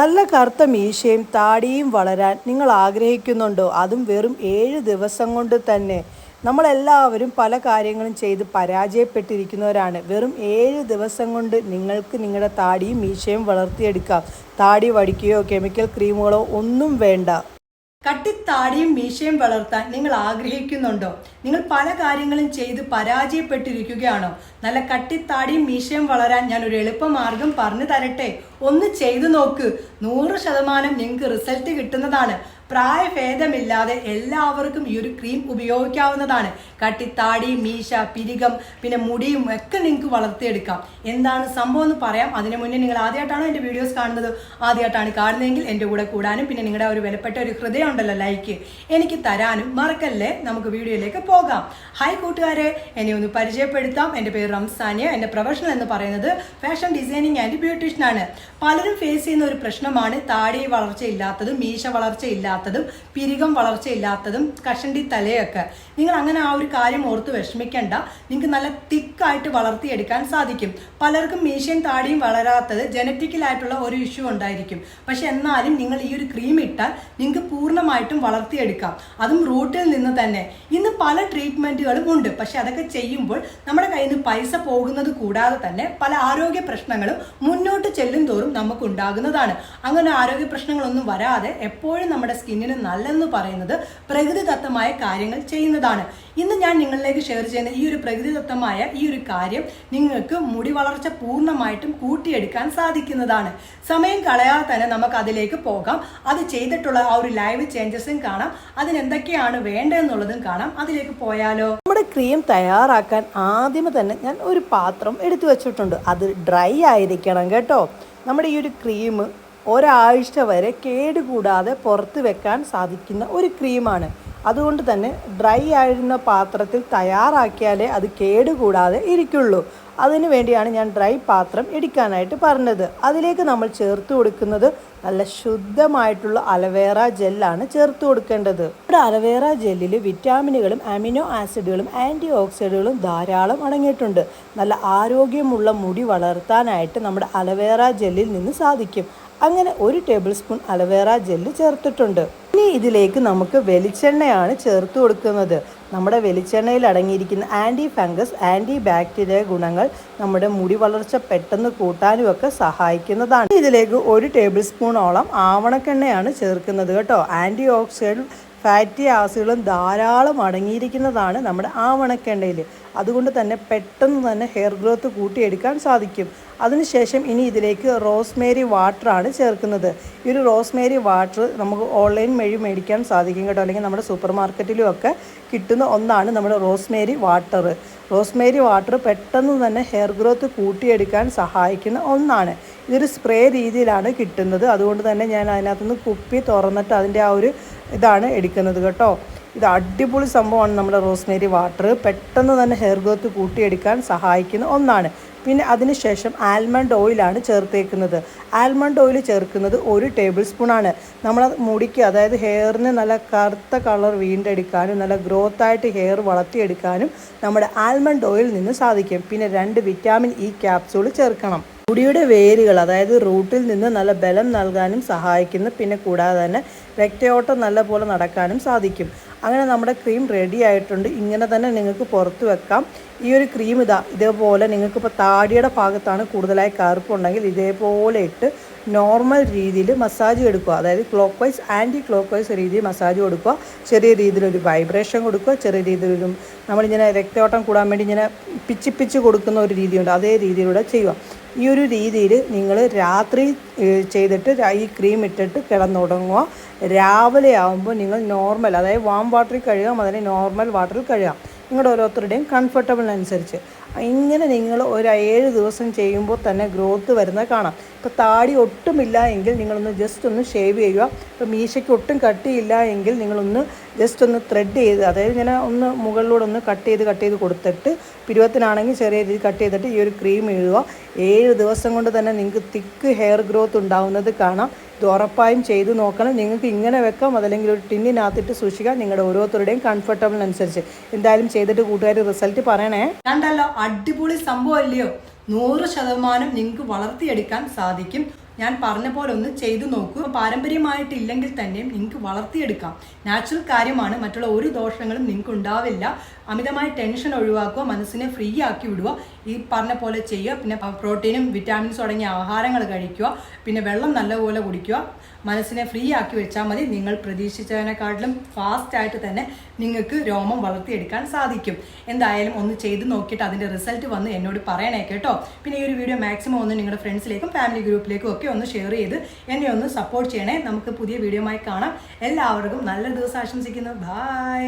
നല്ല കറുത്ത മീശയും താടിയും വളരാൻ നിങ്ങൾ ആഗ്രഹിക്കുന്നുണ്ടോ? അതും വെറും ഏഴ് ദിവസം കൊണ്ട് തന്നെ. നമ്മളെല്ലാവരും പല കാര്യങ്ങളും ചെയ്ത് പരാജയപ്പെട്ടിരിക്കുന്നവരാണ്. വെറും ഏഴ് ദിവസം കൊണ്ട് നിങ്ങൾക്ക് നിങ്ങളുടെ താടിയും മീശയും വളർത്തിയെടുക്കാം. താടി വടിക്കുകയോ കെമിക്കൽ ക്രീമുകളോ ഒന്നും വേണ്ട. കട്ടിത്താടിയും മീശയും വളർത്താൻ നിങ്ങൾ ആഗ്രഹിക്കുന്നുണ്ടോ? നിങ്ങൾ പല കാര്യങ്ങളും ചെയ്ത് പരാജയപ്പെട്ടിരിക്കുകയാണോ? നല്ല കട്ടിത്താടിയും മീശയും വളരാൻ ഞാൻ ഒരു എളുപ്പമാർഗം പറഞ്ഞു തരട്ടെ. ഒന്ന് ചെയ്തു നോക്ക്. നൂറ് ശതമാനം നിങ്ങൾക്ക് റിസൾട്ട് കിട്ടുന്നതാണ്. പ്രായഭേദമില്ലാതെ എല്ലാവർക്കും ഈ ഒരു ക്രീം ഉപയോഗിക്കാവുന്നതാണ്. കട്ടിത്താടി മീശ പിരികം പിന്നെ മുടിയും ഒക്കെ നിങ്ങൾക്ക് വളർത്തിയെടുക്കാം. എന്താണ് സംഭവം എന്ന് പറയാം. അതിനു മുന്നേ നിങ്ങൾ ആദ്യമായിട്ടാണോ എന്റെ വീഡിയോസ് കാണുന്നത്? ആദ്യമായിട്ടാണ് കാണുന്നതെങ്കിൽ എന്റെ കൂടെ കൂടാനും പിന്നെ നിങ്ങളുടെ ഒരു വിലപ്പെട്ട ഒരു ഹൃദയം ഉണ്ടല്ലോ ലൈക്ക് എനിക്ക് തരാനും മറക്കല്ലേ? നമുക്ക് വീഡിയോയിലേക്ക് പോകാം. ഹായ് കൂട്ടുകാരെ. എന്നെ ഒന്ന് പരിചയപ്പെടുത്താം. എന്റെ പേര് റംസാനിയ. എന്റെ പ്രൊഫഷണൽ എന്ന് പറയുന്നത് ഫാഷൻ ഡിസൈനിങ് ആൻഡ് ബ്യൂട്ടീഷ്യൻ ആണ്. പലരും ഫേസ് ചെയ്യുന്ന ഒരു പ്രശ്നമാണ് താടി വളർച്ച ഇല്ലാത്തത് മീശ വളർച്ചയില്ലാത്തതും പിരികം വളർച്ചയില്ലാത്തതും കഷണ്ടി തലയൊക്കെ. നിങ്ങൾ അങ്ങനെ ആ ഒരു കാര്യം ഓർത്ത് വിഷമിക്കേണ്ട. നിങ്ങൾക്ക് നല്ല തിക്കായിട്ട് വളർത്തിയെടുക്കാൻ സാധിക്കും. പലർക്കും മീശയും താടിയും വളരാത്തത് ജനറ്റിക്കലായിട്ടുള്ള ഒരു ഇഷ്യൂ ഉണ്ടായിരിക്കും. പക്ഷെ എന്നാലും നിങ്ങൾ ഈ ഒരു ക്രീം ഇട്ടാൽ നിങ്ങൾക്ക് പൂർണമായിട്ടും വളർത്തിയെടുക്കാം. അതും റൂട്ടിൽ നിന്ന് തന്നെ. ഇന്ന് പല ട്രീറ്റ്മെന്റുകളും ഉണ്ട്. പക്ഷെ അതൊക്കെ ചെയ്യുമ്പോൾ നമ്മുടെ കയ്യിൽ നിന്ന് പൈസ പോകുന്നത് കൂടാതെ തന്നെ പല ആരോഗ്യ പ്രശ്നങ്ങളും മുന്നോട്ട് ചെല്ലും തോറും നമുക്ക് ഉണ്ടാകുന്നതാണ്. അങ്ങനെ ആരോഗ്യ പ്രശ്നങ്ങളൊന്നും വരാതെ എപ്പോഴും നമ്മുടെ സ്കിന്നിന് നല്ലെന്ന് പറയുന്നത് പ്രകൃതിദത്തമായ കാര്യങ്ങൾ ചെയ്യുന്നതാണ്. ഇന്ന് ഞാൻ നിങ്ങളിലേക്ക് ഷെയർ ചെയ്യുന്ന ഈ ഒരു പ്രകൃതിദത്തമായ ഈ ഒരു കാര്യം നിങ്ങൾക്ക് മുടി വളർച്ച പൂർണമായിട്ടും കൂട്ടിയെടുക്കാൻ സാധിക്കുന്നതാണ്. സമയം കളയാതെ തന്നെ നമുക്ക് അതിലേക്ക് പോകാം. അത് ചെയ്തിട്ടുള്ള ആ ഒരു ലൈവ് ചേഞ്ചസും കാണാം. അതിന് എന്തൊക്കെയാണ് വേണ്ടതെന്നുള്ളതും കാണാം. അതിലേക്ക് പോയാലോ? നമ്മുടെ ക്രീം തയ്യാറാക്കാൻ ആദ്യമേ തന്നെ ഞാൻ ഒരു പാത്രം എടുത്തു വെച്ചിട്ടുണ്ട്. അത് ഡ്രൈ ആയിരിക്കണം കേട്ടോ. നമ്മുടെ ഈ ഒരു ക്രീം ഒരാഴ്ച വരെ കേടുകൂടാതെ പുറത്ത് വെക്കാൻ സാധിക്കുന്ന ഒരു ക്രീമാണ് അതുകൊണ്ട് തന്നെ ഡ്രൈ ആയിരുന്ന പാത്രത്തിൽ തയ്യാറാക്കിയാലേ അത് കേടുകൂടാതെ ഇരിക്കുള്ളൂ. അതിനു വേണ്ടിയാണ് ഞാൻ ഡ്രൈ പാത്രം എടുക്കാനായിട്ട് പറഞ്ഞത്. അതിലേക്ക് നമ്മൾ ചേർത്ത് കൊടുക്കുന്നത് നല്ല ശുദ്ധമായിട്ടുള്ള അലവേറ ജെല്ലാണ് ചേർത്ത് കൊടുക്കേണ്ടത്. ഇവിടെ അലവേറ ജെല്ലിൽ വിറ്റാമിനുകളും അമിനോ ആസിഡുകളും ആന്റി ഓക്സൈഡുകളും ധാരാളം അടങ്ങിയിട്ടുണ്ട്. നല്ല ആരോഗ്യമുള്ള മുടി വളർത്താനായിട്ട് നമ്മുടെ അലവേറ ജെല്ലിൽ നിന്ന് സാധിക്കും. അങ്ങനെ ഒരു ടേബിൾ സ്പൂൺ അലവേറ ജെല്ല് ചേർത്തിട്ടുണ്ട്. ഇതിലേക്ക് നമുക്ക് വെളിച്ചെണ്ണയാണ് ചേർത്ത് കൊടുക്കുന്നത്. നമ്മുടെ വെളിച്ചെണ്ണയിൽ അടങ്ങിയിരിക്കുന്ന ആന്റി ഫംഗസ് ആന്റി ബാക്ടീരിയ ഗുണങ്ങൾ നമ്മുടെ മുടി വളർച്ച പെട്ടെന്ന് കൂട്ടാനും ഒക്കെ സഹായിക്കുന്നതാണ്. ഇതിലേക്ക് ഒരു ടേബിൾ സ്പൂണോളം ആവണക്കെണ്ണയാണ് ചേർക്കുന്നത് കേട്ടോ. ആന്റി ഓക്സിഡന്റ് ഫാറ്റി ആസിഡുകളും ധാരാളം അടങ്ങിയിരിക്കുന്നതാണ് നമ്മുടെ ആവണക്കെണ്ണയിൽ. അതുകൊണ്ട് തന്നെ പെട്ടെന്ന് തന്നെ ഹെയർ ഗ്രോത്ത് കൂട്ടിയെടുക്കാൻ സാധിക്കും. അതിനുശേഷം ഇനി ഇതിലേക്ക് റോസ്മേരി വാട്ടറാണ് ചേർക്കുന്നത്. ഈ ഒരു റോസ്മേരി വാട്ടർ നമുക്ക് ഓൺലൈൻ വഴി മേടിക്കാൻ സാധിക്കും കേട്ടോ. അല്ലെങ്കിൽ നമ്മുടെ സൂപ്പർ മാർക്കറ്റിലും ഒക്കെ കിട്ടുന്ന ഒന്നാണ് നമ്മുടെ റോസ്മേരി വാട്ടർ റോസ്മേരി വാട്ടർ പെട്ടെന്ന് തന്നെ ഹെയർ ഗ്രോത്ത് കൂട്ടിയെടുക്കാൻ സഹായിക്കുന്ന ഒന്നാണ്. ഇതൊരു സ്പ്രേ രീതിയിലാണ് കിട്ടുന്നത്. അതുകൊണ്ട് തന്നെ ഞാൻ അതിനകത്തുനിന്ന് കുപ്പി തുറന്നിട്ട് അതിന്റെ ആ ഒരു ഇതാണ് എടുക്കുന്നത് കേട്ടോ. ഇത് അടിപൊളി സംഭവമാണ് നമ്മുടെ റോസ്മേരി വാട്ടർ. പെട്ടെന്ന് തന്നെ ഹെയർ ഗ്രോത്ത് കൂട്ടിയെടുക്കാൻ സഹായിക്കുന്ന ഒന്നാണ്. പിന്നെ അതിനുശേഷം ആൽമണ്ട് ഓയിലാണ് ചേർത്തേക്കുന്നത്. ആൽമണ്ട് ഓയിൽ ചേർക്കുന്നത് ഒരു ടേബിൾ സ്പൂണാണ് നമ്മൾ മുടിക്ക് അതായത് ഹെയറിന് നല്ല കറുത്ത കളർ വീണ്ടെടുക്കാനും നല്ല ഗ്രോത്ത് ആയിട്ട് ഹെയർ വളർത്തിയെടുക്കാനും നമ്മുടെ ആൽമണ്ട് ഓയിൽ നിന്ന് സാധിക്കും. പിന്നെ രണ്ട് വിറ്റാമിൻ ഇ ക്യാപ്സൂൾ ചേർക്കണം. മുടിയുടെ വേരുകൾ അതായത് റൂട്ടിൽ നിന്ന് നല്ല ബലം നൽകാനും സഹായിക്കുന്നു പിന്നെ കൂടാതെ തന്നെ രക്തയോട്ടം നല്ലപോലെ നടക്കാനും സാധിക്കും. അങ്ങനെ നമ്മുടെ ക്രീം റെഡി ആയിട്ടുണ്ട്. ഇങ്ങനെ തന്നെ നിങ്ങൾക്ക് പുറത്ത് വെക്കാം. ഈ ഒരു ക്രീം ഇതാ ഇതേപോലെ നിങ്ങൾക്ക് ഇപ്പോൾ താടിയുടെ ഭാഗത്താണ് കൂടുതലായി കറുപ്പുണ്ടെങ്കിൽ ഇതേപോലെ ഇട്ട് നോർമൽ രീതിയിൽ മസാജ് കൊടുക്കുക അതായത് clockwise anticlockwise രീതിയിൽ മസാജ് കൊടുക്കുക. ചെറിയ രീതിയിലൊരു വൈബ്രേഷൻ കൊടുക്കുക. ചെറിയ രീതിയിലൊരു നമ്മളിങ്ങനെ രക്തയോട്ടം കൂടാൻ വേണ്ടി ഇങ്ങനെ പിച്ചിപ്പിച്ച് പിച്ച് കൊടുക്കുന്ന ഒരു രീതിയുണ്ട്. അതേ രീതിയിലൂടെ ചെയ്യുക. ഈ ഒരു രീതിയിൽ നിങ്ങൾ രാത്രി ചെയ്തിട്ട് ഈ ക്രീം ഇട്ടിട്ട് കിടന്നുടങ്ങുക രാവിലെ ആകുമ്പോൾ നിങ്ങൾ നോർമൽ അതായത് വാം വാട്ടറിൽ കഴുകാം അതിനെ നോർമൽ വാട്ടറിൽ കഴുകാം നിങ്ങളുടെ ഓരോരുത്തരുടെയും കംഫർട്ടബിളിനനുസരിച്ച് ഇങ്ങനെ നിങ്ങൾ ഒരു ഏഴ് ദിവസം ചെയ്യുമ്പോൾ തന്നെ ഗ്രോത്ത് വരുന്നത് കാണാം. ഇപ്പോൾ താടി ഒട്ടുമില്ല എങ്കിൽ നിങ്ങളൊന്ന് ജസ്റ്റ് ഒന്ന് ഷേവ് ചെയ്യുക. ഇപ്പോൾ മീശയ്ക്ക് ഒട്ടും കട്ടിയില്ല എങ്കിൽ നിങ്ങളൊന്ന് ജസ്റ്റ് ഒന്ന് ത്രെഡ് ചെയ്ത് അതായത് ഇങ്ങനെ ഒന്ന് മുകളിലൂടെ ഒന്ന് കട്ട് ചെയ്ത് കട്ട് ചെയ്ത് കൊടുത്തിട്ട് പിരുവത്തിനാണെങ്കിൽ ചെറിയ രീതിയിൽ കട്ട് ചെയ്തിട്ട് ഈ ഒരു ക്രീം എഴുതുക ഏഴ് ദിവസം കൊണ്ട് തന്നെ നിങ്ങൾക്ക് തിക്ക് ഹെയർ ഗ്രോത്ത് ഉണ്ടാവുന്നത് കാണാം. ഇത് ഉറപ്പായും ചെയ്ത് നോക്കണം. നിങ്ങൾക്ക് ഇങ്ങനെ വെക്കാം അതല്ലെങ്കിൽ ഒരു ടിന്നിനകത്തിട്ട് സൂക്ഷിക്കാം നിങ്ങളുടെ ഓരോരുത്തരുടെയും കംഫർട്ടബിൾ അനുസരിച്ച്. എന്തായാലും ചെയ്തിട്ട് കൂട്ടുകാർ റിസൾട്ട് പറയണേ. കണ്ടല്ലോ അടിപൊളി സംഭവം അല്ലയോ? നൂറ് ശതമാനം നിങ്ങൾക്ക് വളർത്തിയെടുക്കാൻ സാധിക്കും. ഞാൻ പറഞ്ഞ പോലെ ഒന്ന് ചെയ്തു നോക്കൂ. പാരമ്പര്യമായിട്ടില്ലെങ്കിൽ തന്നെയും നിങ്ങൾക്ക് വളർത്തിയെടുക്കാം. നാച്ചുറൽ കാര്യമാണ്. മറ്റുള്ള ഒരു ദോഷങ്ങളും നിങ്ങൾക്ക് ഉണ്ടാവില്ല. അമിതമായ ടെൻഷൻ ഒഴിവാക്കുക മനസ്സിനെ ഫ്രീ ആക്കി വിടുക ഈ പറഞ്ഞ പോലെ ചെയ്യുക. പിന്നെ പ്രോട്ടീനും വിറ്റാമിൻസും അടങ്ങിയ ആഹാരങ്ങൾ കഴിക്കുക. പിന്നെ വെള്ളം നല്ലപോലെ കുടിക്കുക. മനസ്സിനെ ഫ്രീ ആക്കി വെച്ചാൽ മതി. നിങ്ങൾ പ്രതീക്ഷിച്ചതിനെക്കാട്ടിലും ഫാസ്റ്റായിട്ട് തന്നെ നിങ്ങൾക്ക് രോമം വളർത്തിയെടുക്കാൻ സാധിക്കും. എന്തായാലും ഒന്ന് ചെയ്ത് നോക്കിയിട്ട് അതിന്റെ റിസൾട്ട് വന്ന് എന്നോട് പറയണേ കേട്ടോ. പിന്നെ ഈ ഒരു വീഡിയോ മാക്സിമം ഒന്ന് നിങ്ങളുടെ ഫ്രണ്ട്സിലേക്കും ഫാമിലി ഗ്രൂപ്പിലേക്കും ഒക്കെ ഒന്ന് ഷെയർ ചെയ്ത് എന്നെ ഒന്ന് സപ്പോർട്ട് ചെയ്യണേ. നമുക്ക് പുതിയ വീഡിയോമായി കാണാം. എല്ലാവർക്കും നല്ല ദിവസം ആശംസിക്കുന്നു. ബൈ